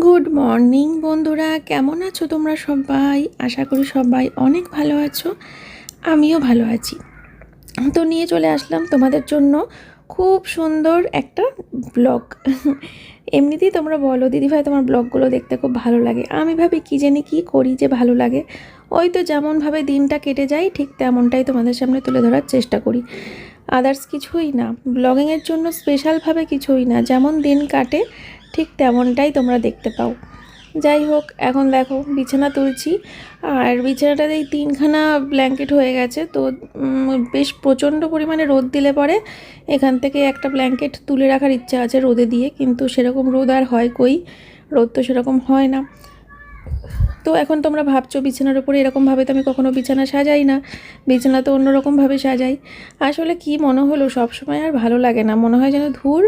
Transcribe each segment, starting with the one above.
Good morning বন্ধুরা। কেমন আছো তোমরা সবাই? আশা করি সবাই অনেক ভালো আছো। আমিও ভালো আছি। তো নিয়ে চলে আসলাম তোমাদের জন্য খুব সুন্দর একটা ব্লগ। এমনিতেই তোমরা বলো, দিদিভাই তোমার ব্লগগুলো দেখতে খুব ভালো লাগে। আমি ভাবি, কী জানি কী করি যে ভালো লাগে। ওই তো যেমনভাবে দিনটা কেটে যায়, ঠিক তেমনটাই তোমাদের সামনে তুলে ধরার চেষ্টা করি। আদার্স কিছুই না। ব্লগিংয়ের জন্য স্পেশালভাবে কিছুই না। যেমন দিন কাটে ঠিক তেমনটাই তোমরা দেখতে পাও। যাই হোক, এখন দেখো, বিছানা তুলছি। আর বিছানাটাতে এই তিনখানা ব্ল্যাঙ্কেট হয়ে গেছে। তো বেশ প্রচণ্ড পরিমাণে রোদ দিলে পরে এখান থেকে একটা ব্ল্যাঙ্কেট তুলে রাখার ইচ্ছা আছে রোদে দিয়ে, কিন্তু সেরকম রোদ আর হয় কই? রোদ তো সেরকম হয় না। তো এখন তোমরা ভাবছ, বিছানার উপরে এরকমভাবে তো আমি কখনো বিছানা সাজাই না। বিছানা তো অন্যরকমভাবে সাজাই। আসলে কি মনে হলো, সবসময় আর ভালো লাগে না। মনে হয় যেন ধুর।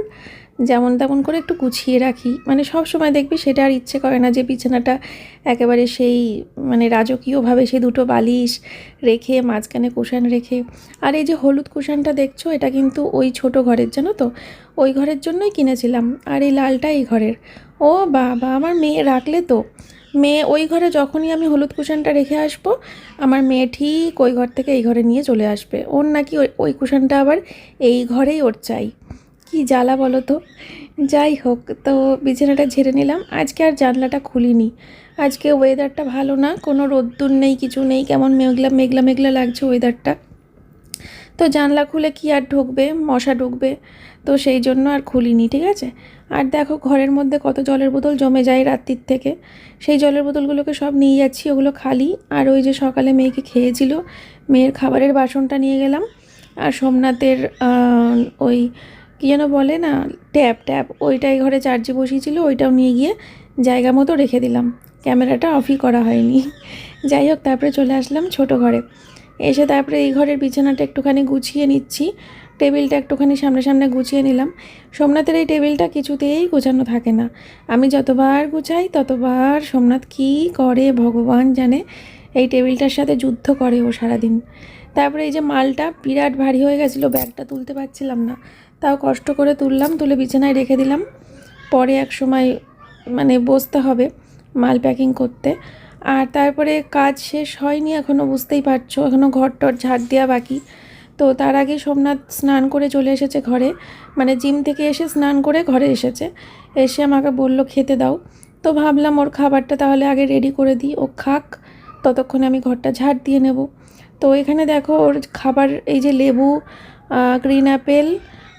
যেমন তেমন করে একটু গুছিয়ে রাখি। মানে সব সময় দেখবি সেটা আর ইচ্ছে করে না যে বিছানাটা একেবারে সেই মানে রাজকীয়ভাবে সেই দুটো বালিশ রেখে, মাঝখানে কুশান রেখে। আর এই যে হলুদ কুশানটা দেখছ, এটা কিন্তু ওই ছোট ঘরের, জানো তো? ওই ঘরের জন্যই কিনেছিলাম। আর এই লালটা এই ঘরের। ও বাবা, আমার মেয়ে রাখলে তো। মেয়ে, ওই ঘরে যখনই আমি হলুদ কুশানটা রেখে আসব, আমার মেয়ে ঠিক ওই ঘর থেকে এই ঘরে নিয়ে চলে আসবে। ওর নাকি ওই ওই কুশানটা আবার এই ঘরেই ওর চাই। কি জ্বালা বলো তো? যাই হোক, তো বিছানাটা ঝেড়ে নিলাম। আজকে আর জানলাটা খুলিনি। আজকে ওয়েদারটা ভালো না, কোনো রোদ্দুর নেই, কিছু নেই, কেমন মেঘলা মেঘলা মেঘলা লাগছে ওয়েদারটা তো জানলা খুলে কি আর ঢুকবে? মশা ঢুকবে। তো সেই জন্য আর খুলিনি, ঠিক আছে? আর দেখো ঘরের মধ্যে কত জলের বোতল জমে যায় রাত্রির থেকে। সেই জলের বোতলগুলোকে সব নিয়ে যাচ্ছি, ওগুলো খালি। আর ওই যে সকালে মেয়েকে খেয়েছিল, মেয়ের খাবারের বাসনটা নিয়ে গেলাম। আর সোমনাথের ওই কী যেন বলে না, ট্যাপ ট্যাপ, ওইটাই ঘরে চার্জে বসিয়েছিল, ওইটাও নিয়ে গিয়ে জায়গা মতো রেখে দিলাম। ক্যামেরাটা অফই করা হয়নি। যাই হোক, তারপরে চলে আসলাম ছোট ঘরে। এসে তারপরে এই ঘরের বিছানাটা একটুখানি গুছিয়ে নিচ্ছি। টেবিলটা একটুখানি সামনে সামনে গুছিয়ে নিলাম। সোমনাথের এই টেবিলটা কিছুতেই গোছানো থাকে না। আমি যতবার গুছাই, ততবার সোমনাথ কী করে ভগবান জানে, এই টেবিলটার সাথে যুদ্ধ করে ও সারাদিন। তারপরে এই যে মালটা বিরাট ভারী হয়ে গেছিল, ব্যাগটা তুলতে পারছিলাম না। তাও কষ্ট করে তুললাম, তুলে বিছানায় রেখে দিলাম। পরে এক সময় মানে বসতে হবে মাল প্যাকিং করতে। আর তারপরে কাজ শেষ হয়নি এখনও বুঝতেই পারছ এখনও ঘর টর ঝাড় দেওয়া বাকি। তো তার আগে সোমনাথ স্নান করে চলে এসেছে ঘরে মানে জিম থেকে এসে স্নান করে ঘরে এসেছে। এসে আমাকে বলল, খেতে দাও। তো ভাবলাম, ওর খাবারটা তাহলে আগে রেডি করে দিই, ও খাক, ততক্ষণে আমি ঘরটা ঝাড় দিয়ে নেব। তো এখানে দেখো, ওর খাবার, এই যে লেবু গ্রিন অ্যাপেল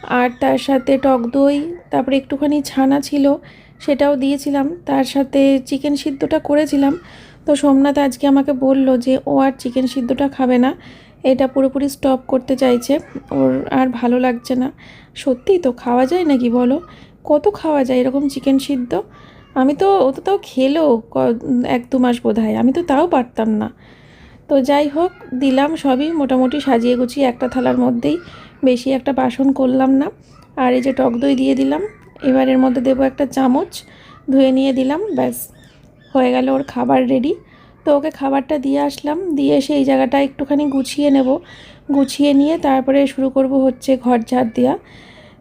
আর তার সাথে টক দই, তারপরে একটুখানি ছানা ছিল, সেটাও দিয়েছিলাম। তার সাথে চিকেন সিদ্ধটা করেছিলাম। তো সোমনাথ আজকে আমাকে বলল যে, ও আর চিকেন সিদ্ধটা খাবে না। এটা পুরোপুরি স্টপ করতে চাইছে। ওর আর ভালো লাগছে না। সত্যিই তো খাওয়া যায় নাকি বলো? কত খাওয়া যায় এরকম চিকেন সিদ্ধ? আমি তো, ও তো তাও খেলো এক দু মাস বোধ আমি তো তাও পারতাম না। তো যাই হোক, দিলাম সবই। মোটামুটি সাজিয়ে গুছিয়ে একটা থালার মধ্যেই বেশি একটা বাসন করলাম না। আর এই যে টক দই দিয়ে দিলাম। এবার এর মধ্যে দেবো একটা চামচ। ধুয়ে নিয়ে দিলাম, ব্যাস। হয়ে গেল ওর খাবার রেডি তো ওকে খাবারটা দিয়ে আসলাম। দিয়ে এসে এই জায়গাটা একটুখানি গুছিয়ে নেব। গুছিয়ে নিয়ে তারপরে শুরু করব হচ্ছে ঘর ঝাড় দেওয়া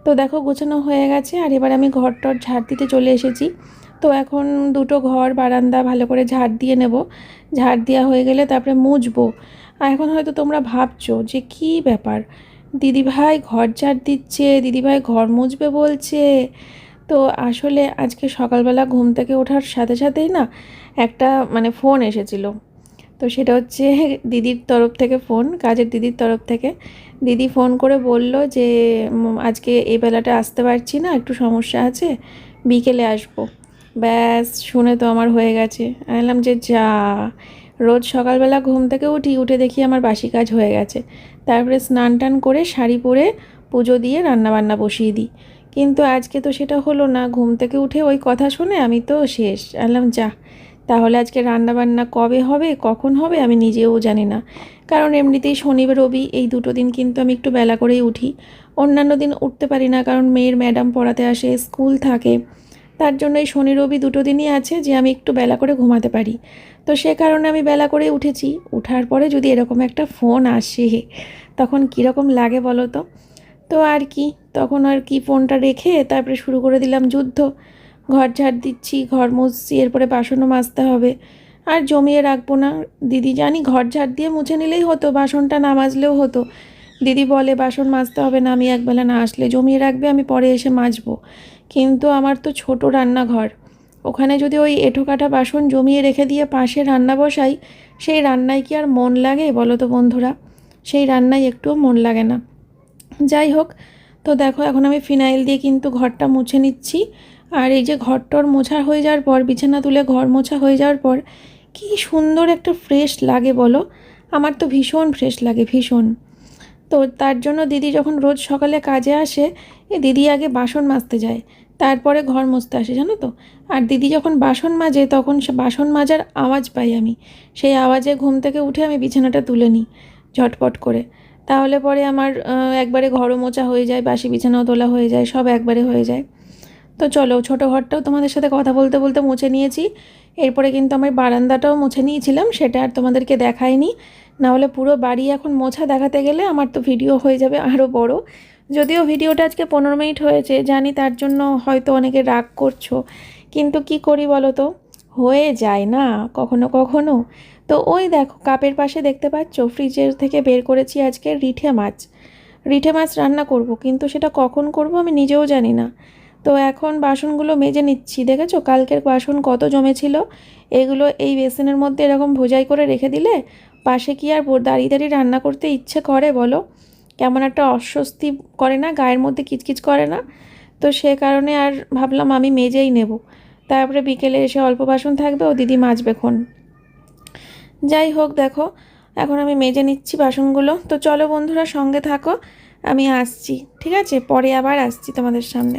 তো দেখো গোছানো হয়ে গেছে আর এবার আমি ঘর টর ঝাড় দিতে চলে এসেছি। তো এখন দুটো ঘর, বারান্দা ভালো করে ঝাড় দিয়ে নেব। ঝাড় দেওয়া হয়ে গেলে তারপরে আর এখন হয়তো তোমরা ভাবছ যে কী ব্যাপার? দিদিভাই ঘর ঝাড় দিচ্ছে, দিদিভাই ঘর মুছবে বলছে। তো আসলে আজকে সকালবেলা ঘুম থেকে ওঠার সাথে সাথেই না একটা মানে ফোন এসেছিল। তো সেটা হচ্ছে দিদির তরফ থেকে ফোন, কাজের দিদির তরফ থেকে। দিদি ফোন করে বলল যে আজকে এই বেলাটা আসতে পারছি না, একটু সমস্যা আছে, বিকেলে আসব। ব্যাস, শুনে তো আমার হয়ে গেছে। আমি যে, যা। রোজ সকালবেলা ঘুম থেকে উঠি, উঠে দেখি আমার বাসি কাজ হয়ে গেছে। তারপরে স্নান টান করে শাড়ি পরে পুজো দিয়ে রান্নাবান্না বসিয়ে দিই। কিন্তু আজকে তো সেটা হলো না, ঘুম থেকে উঠে ওই কথা শুনে আমি তো শেষ। আনলাম যা তাহলে আজকে রান্নাবান্না কবে হবে, কখন হবে, আমি নিজেও জানি না। কারণ এমনিতেই শনি রবি, এই দুটো দিন কিন্তু আমি একটু বেলা করেই উঠি। অন্যান্য দিন উঠতে পারি না, কারণ মেয়ের ম্যাডাম পড়াতে আসে, স্কুল থাকে। তার জন্য এই শনি রবি দুটো দিনই আছে যে আমি একটু বেলা করে ঘুমাতে পারি। তো সে কারণে আমি বেলা করে উঠেছি। উঠার পরে যদি এরকম একটা ফোন আসে, তখন কীরকম লাগে বলো তো? তো আর কি, তখন আর কি ফোনটা রেখে তারপরে শুরু করে দিলাম যুদ্ধ। ঘর ঝাড় দিচ্ছি, ঘর মুছছি, এরপরে বাসনও মাজতে হবে। আর জমিয়ে রাখব না। দিদি জানি ঘর ঝাড় দিয়ে মুছে নিলেই হতো, বাসনটা না মাজলেও হতো। দিদি বলে, বাসন মাজতে হবে না, আমি একবেলা না আসলে। জমিয়ে রাখবে, আমি পরে এসে মাজবো। কিন্তু আমার তো ছোট রান্নাঘর। ওখানে যদি ওই এঁঠো কাটা বাসন জমিয়ে রেখে দিয়ে পাশে রান্না বসাই, সেই রান্নায় কি আর মন লাগে বলো তো বন্ধুরা? সেই রান্নায় একটুও মন লাগে না। যাই হোক, তো দেখো, এখন আমি ফিনাইল দিয়ে কিন্তু ঘরটা মুছে নিচ্ছি। আর এই যে ঘরটর মোছা হয়ে যাওয়ার পর, বিছানা তুলে ঘর মোছা হয়ে যাওয়ার পর, কি সুন্দর একটা ফ্রেশ লাগে বলো। আমার তো ভীষণ ফ্রেশ লাগে, ভীষণ। তো তার জন্য দিদি যখন রোজ সকালে কাজে আসে এ দিদি আগে বাসন মাজতে যায়, তারপরে ঘর মুছতে আসে, জানো তো? আর দিদি যখন বাসন মাজে, তখন সে বাসন মাজার আওয়াজ পাই আমি। সেই আওয়াজে ঘুম থেকে উঠে আমি বিছানাটা তুলে নিই, ঝটপট করে। তাহলে পরে আমার একবারে ঘরও মোচা হয়ে যায়, বাসি বিছানাও তোলা হয়ে যায়, সব একবারে হয়ে যায়। তো চলো, ছোটো ঘরটাও তোমাদের সাথে কথা বলতে বলতে মুছে নিয়েছি। এরপরে কিন্তু আমার বারান্দাটাও মুছে নিয়েছিলাম, সেটা আর তোমাদেরকে দেখাইনি। নাহলে পুরো বাড়ি এখন মোছা দেখাতে গেলে আমার তো ভিডিও হয়ে যাবে আরও বড়। যদিও ভিডিওটা আজকে পনেরো মিনিট হয়েছে, জানি তার জন্য হয়তো অনেকে রাগ করছ। কিন্তু কি করি বলো তো? হয়ে যায় না, কখনো কখনো। তো ওই দেখো, কাপের পাশে দেখতে পাচ্ছ, ফ্রিজের থেকে বের করেছি আজকে রিঠে মাছ। রিঠে মাছ রান্না করব, কিন্তু সেটা কখন করব আমি নিজেও জানি না। তো এখন বাসনগুলো মেজে নিচ্ছি, দেখেছ? কালকের বাসন কত জমেছিল? এগুলো এই বেসিনের মধ্যে এরকম ভোজাই করে রেখে দিলে পাশে কি আর দাঁড়িয়ে দাঁড়িয়ে রান্না করতে ইচ্ছে করে বলো? কেমন একটা অস্বস্তি করে না, গায়ের মধ্যে কিচকিচ করে না? তো সে কারণে আর ভাবলাম আমি মেজেই নেব। তারপরে বিকেলে এসে অল্প বাসন থাকবে, ও দিদি মাজবেক্ষণ যাই হোক, দেখো, এখন আমি মেজে নিচ্ছি বাসনগুলো। তো চলো বন্ধুরা, সঙ্গে থাকো, আমি আসছি, ঠিক আছে? পরে আবার আসছি তোমাদের সামনে।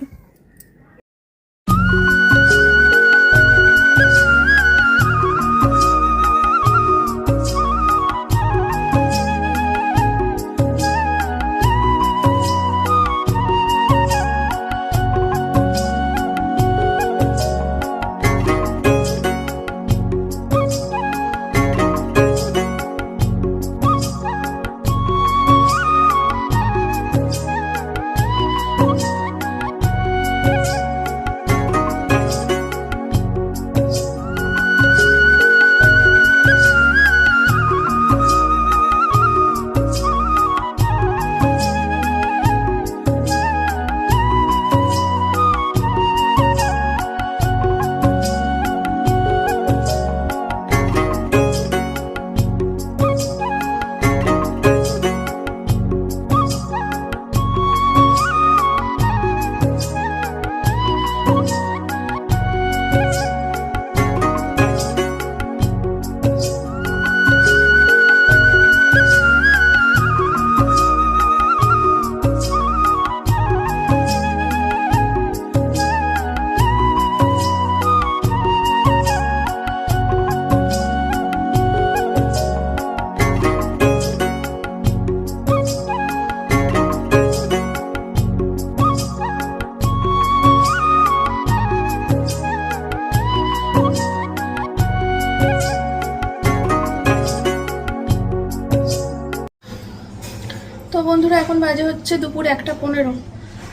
বন্ধুরা, এখন বাজে হচ্ছে দুপুর একটা পনেরো।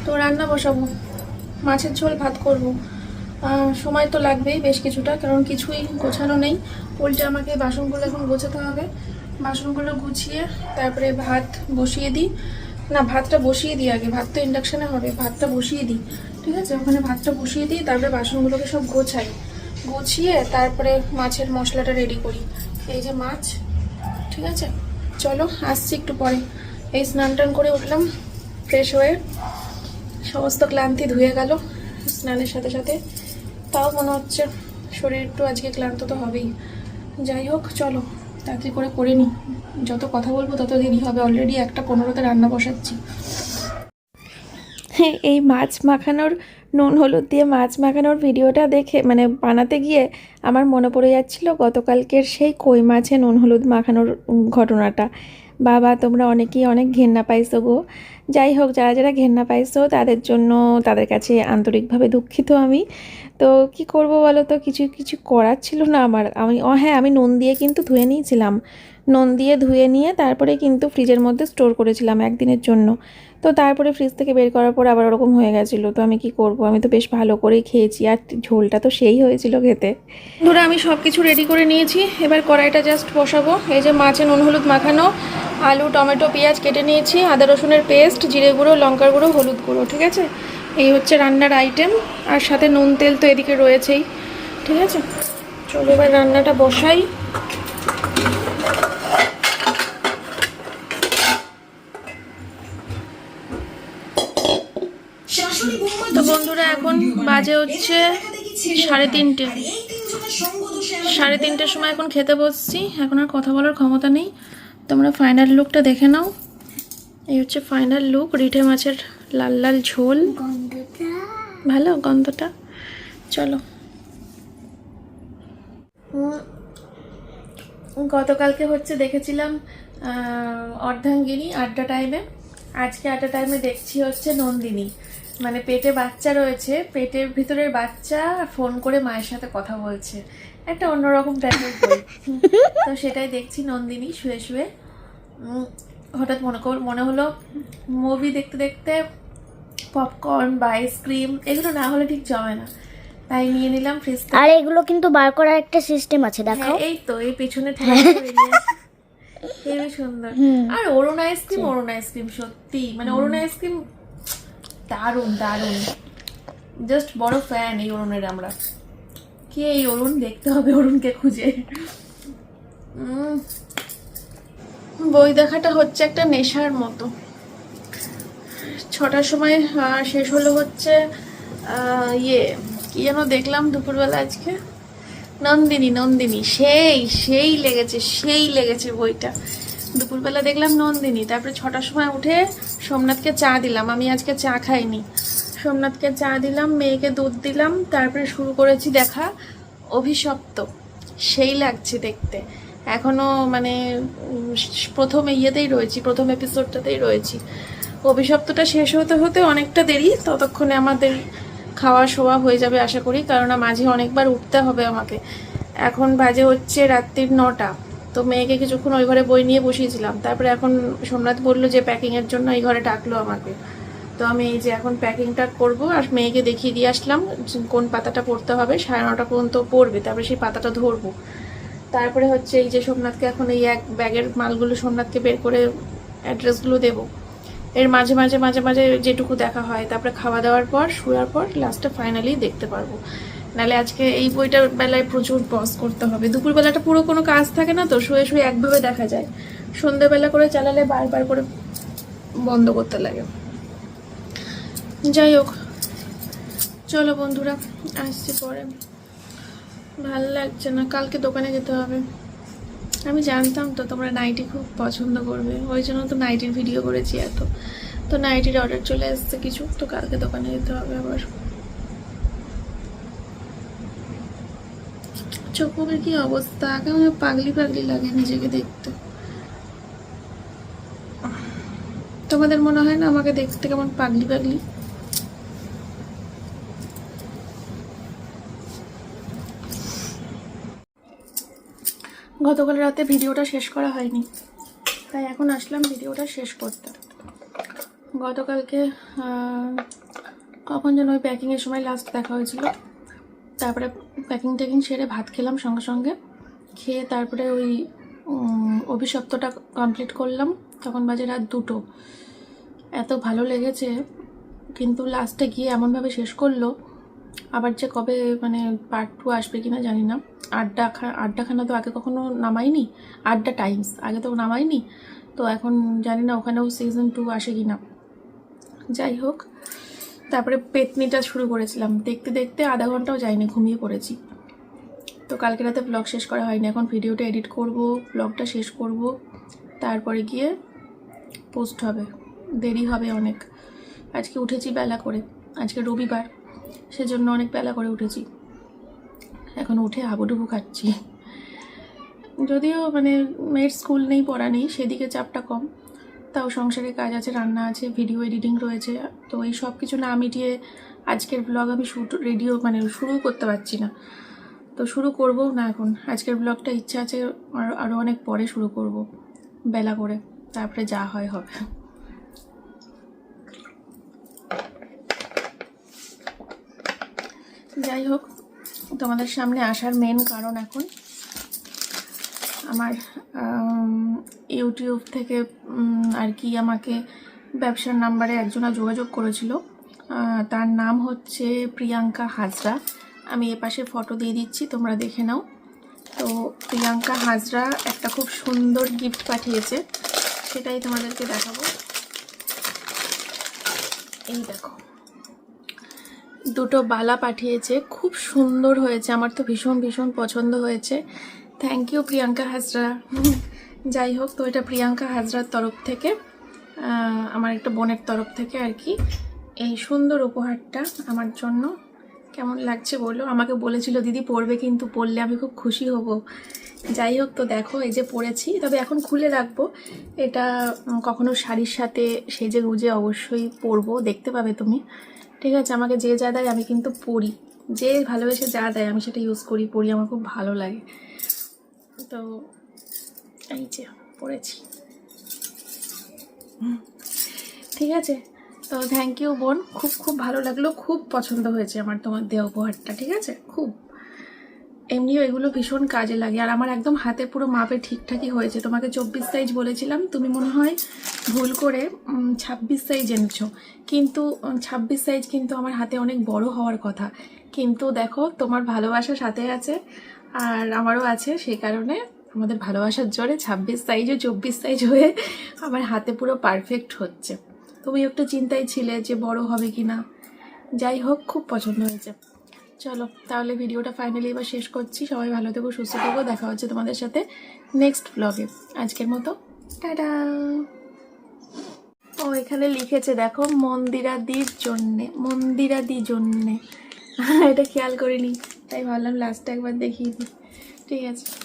তো রান্না বসাবো। মাছের ঝোল ভাত করব। সময় তো লাগবেই বেশ কিছুটা, কারণ কিছুই গোছানো নেই। উল্টে আমাকে বাসনগুলো এখন গোছাতে হবে। বাসনগুলো গুছিয়ে তারপরে ভাত বসিয়ে দিই। না, ভাতটা বসিয়ে দিই আগে। ভাত তো ইন্ডাকশানে হবে। ভাতটা বসিয়ে দিই। ঠিক আছে? ওখানে ভাতটা বসিয়ে দিই, তারপরে বাসনগুলোকে সব গোছাই। গুছিয়ে তারপরে মাছের মশলাটা রেডি করি। এই যে মাছ, ঠিক আছে? চলো, আসছি একটু পরে। এই স্নান টান করে উঠলাম, ফ্রেশ হয়ে সমস্ত ক্লান্তি ধুয়ে গেল স্নানের সাথে সাথে। তাও মনে হচ্ছে শরীর একটু আজকে ক্লান্ত তো হবেই। যাই হোক, চলো, তাড়াতাড়ি করে করে নিই যত কথা বলব তত দেরি হবে অলরেডি একটা পনেরোতে রান্না বসাচ্ছি। হ্যাঁ এই মাছ মাখানোর, নুন হলুদ দিয়ে মাছ মাখানোর ভিডিওটা দেখে মানে বানাতে গিয়ে আমার মনে পড়ে যাচ্ছিল গতকালকের সেই কই মাছে নুন হলুদ মাখানোর ঘটনাটা। বাবা, তোমরা অনেকেই অনেক ঘেন্না পাইছো গো। যাই হোক, যারা যারা ঘেন্না পাইছো, তাদের জন্য তাদের কাছে আন্তরিকভাবে দুঃখিত আমি। তো কি করব বলো তো? কিছু কিছু করার ছিল না আমার। আমি, ও হ্যাঁ আমি নুন দিয়ে কিন্তু ধুয়ে নিয়েছিলাম। নুন দিয়ে ধুয়ে নিয়ে তারপরে কিন্তু ফ্রিজের মধ্যে স্টোর করেছিলাম একদিনের জন্য। তো তারপরে ফ্রিজ থেকে বের করার পর আবার ওরকম হয়ে গেছিল। তো আমি কি করব? আমি তো বেশ ভালো করেই খেয়েছি আর ঝোলটা তো সেই হয়েছিল খেতে। ধরো, আমি সব কিছু রেডি করে নিয়েছি। এবার কড়াইটা জাস্ট বসাবো। এই যে মাছে নুন হলুদ মাখানো, আলু, টমেটো, পেঁয়াজ কেটে নিয়েছি, আদা রসুনের পেস্ট জিরে গুঁড়ো, লঙ্কার গুঁড়ো, হলুদ গুঁড়ো, ঠিক আছে? এই হচ্ছে রান্নার আইটেম আর সাথে নুন তেল তো এদিকে রয়েছেই, ঠিক আছে? চলো এবার রান্নাটা বসাই তো বন্ধুরা এখন বাজে হচ্ছে সাড়ে তিনটে। সাড়ে তিনটের সময় এখন খেতে বসছি এখন আর কথা বলার ক্ষমতা নেই। তোমরা ফাইনাল লুকটা দেখে নাও। এই হচ্ছে ফাইনাল লুক রিঠে মাছের লাল লাল ঝোল। ভালো গন্ধটা। চলো। গতকালকে হচ্ছে দেখেছিলাম অর্ধাঙ্গিনী আড্ডা টাইমে আজকে আড্ডা টাইমে দেখছি হচ্ছে নন্দিনী। মানে পেটে বাচ্চা রয়েছে পেটের ভিতরের বাচ্চা ফোন করে মায়ের সাথে কথা বলছে। একটা অন্যরকম টাইপের বই। তো সেটাই দেখছি নন্দিনী শুয়ে শুয়ে। হঠাৎ মনে কর মনে হলো মুভি দেখতে দেখতে পপকর্ন বা আইসক্রিম এগুলো না হলে ঠিক জমে না। তাই নিয়ে নিলাম ফ্রিজ আর এগুলো কিন্তু বার করার একটা সিস্টেম আছে হ্যাঁ, দেখাও। এই তো এই পিছনে। হেবি সুন্দর। আর Arun ice cream Arun ice cream সত্যি মানে অরুণ আইসক্রিম দারুণ দারুণ। জাস্ট বড় ফ্যান এই অরুণের আমরা। কে এই অরুণ? দেখতে হবে অরুণকে খুঁজে। বই দেখাটা হচ্ছে একটা নেশার মতো। ছটার সময় শেষ হলো হচ্ছে ইয়ে কি যেন দেখলাম দুপুরবেলা আজকে? নন্দিনী নন্দিনী। সেই সেই লেগেছে সেই লেগেছে বইটা। দুপুরবেলা দেখলাম নন্দিনী, তারপরে ছটার সময় উঠে সোমনাথকে চা দিলাম। আমি আজকে চা খাইনি। সোমনাথকে চা দিলাম, মেয়েকে দুধ দিলাম, তারপরে শুরু করেছি দেখা অভিশপ্ত। সেই লাগছে দেখতে। এখনও মানে প্রথম ইয়েতেই রয়েছি, প্রথম এপিসোডটাতেই রয়েছি। অভিশপ্তটা শেষ হতে হতে অনেকটা দেরি, ততক্ষণে আমাদের খাওয়া শোয়া হয়ে যাবে আশা করি কারণ মাঝে অনেকবার উঠতে হবে আমাকে। এখন বাজে হচ্ছে রাত্রির নটা। তো মেয়েকে কিছুক্ষণ ওই ঘরে বই নিয়ে বসিয়েছিলাম। তারপরে এখন সোমনাথ বলল যে প্যাকিংয়ের জন্য এই ঘরে ডাকলো আমাকে। তো আমি এই যে এখন প্যাকিংটা করব আর মেয়েকে দেখিয়ে দিয়ে আসলাম কোন পাতাটা পড়তে হবে, সাড়ে নটা পর্যন্ত পড়বে, তারপরে সেই পাতাটা ধরবো। তারপরে হচ্ছে এই যে সোমনাথকে এখন এই এক ব্যাগের মালগুলো সোমনাথকে বের করে অ্যাড্রেসগুলো দেবো। এর মাঝে মাঝে মাঝে মাঝে যেটুকু দেখা হয়, তারপরে খাওয়া দাওয়ার পর, শোয়ার পর লাস্টে ফাইনালি দেখতে পারব। নাহলে আজকে এই বইটার বেলায় প্রচুর পজ করতে হবে। দুপুরবেলাটা পুরো কোনো কাজ থাকে না তো, শুয়ে শুয়ে একভাবে দেখা যায়। সন্ধ্যেবেলা করে চালালে বারবার করে বন্ধ করতে লাগে। যাই হোক, চলো বন্ধুরা, আসছি পরে। ভালো লাগছে না, কালকে দোকানে যেতে হবে। আমি জানতাম তো তোমরা নাইটি খুব পছন্দ করবে, ওই জন্য তো নাইটির ভিডিও করেছি এত। তো নাইটির অর্ডার চলে আসছে কিছু, তো কালকে দোকানে যেতে হবে আবার। চোখ মুখের কি অবস্থা? কেমন পাগলি পাগলি লাগে নিজেকে দেখতে। তোমাদের মনে হয় না আমাকে দেখতে কেমন পাগলি পাগলি? গতকাল রাতে ভিডিওটা শেষ করা হয়নি। তাই এখন আসলাম ভিডিওটা শেষ করতে। গতকালকে কখন যেন ওই প্যাকিংয়ের সময় লাস্ট দেখা হয়েছিল। তারপরে প্যাকিং ট্যাকিং সেরে ভাত খেলাম সঙ্গে সঙ্গে। খেয়ে তারপরে ওই অভিশপ্তটা কমপ্লিট করলাম। তখন বাজে রাত দুটো। এত ভালো লেগেছে, কিন্তু লাস্টে গিয়ে এমনভাবে শেষ করল। আবার যে কবে মানে পার্ট টু আসবে কি না জানি না। আড্ডা আড্ডাখানা তো আগে কখনো নামাইনি। আড্ডা টাইমস আগে তো নামাইনি। তো এখন জানি না ওখানেও সিজন টু আসে কি না যাই হোক তারপরে পেতনিটা শুরু করেছিলাম। দেখতে দেখতে আধা ঘন্টাও যায়নি, ঘুমিয়ে পড়েছি। তো কালকে রাতে ব্লগ শেষ করা হয়নি। এখন ভিডিওটা এডিট করব ব্লগটা শেষ করব। তারপরে গিয়ে পোস্ট হবে। দেরি হবে অনেক। আজকে উঠেছি বেলা করে। আজকে রবিবার, সেজন্য অনেক বেলা করে উঠেছি। এখন উঠে হাবুডুবু খাচ্ছি। যদিও মানে মেয়ের স্কুল নেই, পড়া নেই, সেদিকে চাপটা কম। তাও সংসারে কাজ আছে, রান্না আছে ভিডিও এডিটিং রয়েছে। তো এই সব কিছু না মিটিয়ে আজকের ব্লগ আমি শুট রেডিও মানে শুরু করতে পারছি না। তো শুরু করব না এখন। আজকের ব্লগটা ইচ্ছা আছে, আর- আরও অনেক পরে শুরু করব। বেলা করে, তারপরে যা হয় হবে। যাই হোক, তোমাদের সামনে আসার মেন কারণ এখন আমার ইউটিউব থেকে আর কি আমাকে ব্যবসার নাম্বারে একজনা যোগাযোগ করেছিল। তার নাম হচ্ছে প্রিয়াঙ্কা হাজরা। আমি এ পাশে ফটো দিয়ে দিচ্ছি, তোমরা দেখে নাও। তো প্রিয়াঙ্কা হাজরা একটা খুব সুন্দর গিফট পাঠিয়েছে। সেটাই তোমাদেরকে দেখাবো। এই দেখো। দুটো বালা পাঠিয়েছে। খুব সুন্দর হয়েছে। আমার তো ভীষণ ভীষণ পছন্দ হয়েছে। থ্যাংক ইউ প্রিয়াঙ্কা হাজরা যাই হোক, তো এটা প্রিয়াঙ্কা হাজরার তরফ থেকে আমার একটা বোনের তরফ থেকে আর কি। এই সুন্দর উপহারটা আমার জন্য কেমন লাগছে বলো? আমাকে বলেছিল, দিদি পরবে কিন্তু পরলে আমি খুব খুশি হব। যাই হোক, তো দেখো, এই যে পরেছি তবে এখন খুলে রাখব। এটা কখনো শাড়ির সাথে সেজে গুজে অবশ্যই পরবো, দেখতে পাবে তুমি। ঠিক আছে, আমাকে যে যা দেয় আমি কিন্তু পড়ি যে ভালোবেসে যা দেয় আমি সেটা ইউজ করি পড়ি আমার খুব ভালো লাগে। তো এই যে, পড়েছি। ঠিক আছে। তো থ্যাংক ইউ বোন, খুব খুব ভালো লাগল, খুব পছন্দ হয়েছে আমার তোমার দেহ উপহারটা, ঠিক আছে? খুব। এমনিও এগুলো ভীষণ কাজে লাগে, আর আমার একদম হাতে পুরো মাপে ঠিকঠাকই হয়েছে। তোমাকে চব্বিশ সাইজ বলেছিলাম, তুমি মনে হয় ভুল করে ছাব্বিশ সাইজ এনেছো। কিন্তু ছাব্বিশ সাইজ কিন্তু আমার হাতে অনেক বড় হওয়ার কথা। কিন্তু দেখো, তোমার ভালোবাসা সাথে আছে। আর আমারও আছে সেই কারণে আমাদের ভালোবাসার জোরে ছাব্বিশ সাইজ চব্বিশ সাইজ হয়ে আমার হাতে পুরো পারফেক্ট হচ্ছে। তুমি একটু চিন্তায় ছিলে যে বড় হবে কি না যাই হোক, খুব পছন্দ হয়েছে। চলো, তাহলে ভিডিওটা ফাইনালি এবার শেষ করছি। সবাই ভালো থেকো, সুস্থ থেকো। দেখা হচ্ছে তোমাদের সাথে নেক্সট ব্লগে আজকের মতো, টাটা! ও, এখানে লিখেছে, দেখো, মন্দিরাদির জন্যে, মন্দিরাদি জন্যে। এটা খেয়াল করিনি। তাই ভাবলাম লাস্টে একবার দেখিয়ে দিই। ঠিক আছে।